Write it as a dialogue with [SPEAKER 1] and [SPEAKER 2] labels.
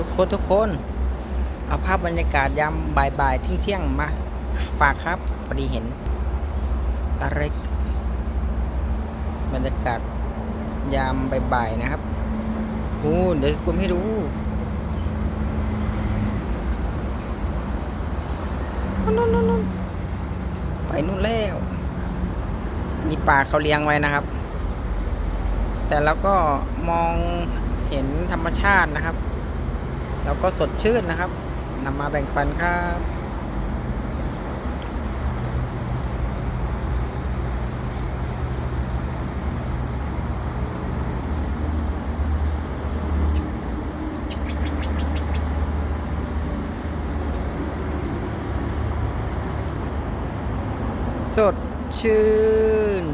[SPEAKER 1] ทุกคนทุกคน เอาภาพบรรยากาศยามบ่ายๆเที่ยงๆมาฝากครับ พอดีเห็นอะไรบรรยากาศยามบ่ายๆนะครับโอ้เดี๋ยวซูมให้ดูนู่นนู่นไปนู่นแล้ว นี่ป่าเขาเลี้ยงไว้นะครับ แต่เราก็มองเห็นธรรมชาตินะครับ แล้วก็สดชื่นนะครับนำมาแบ่งปันครับสดชื่น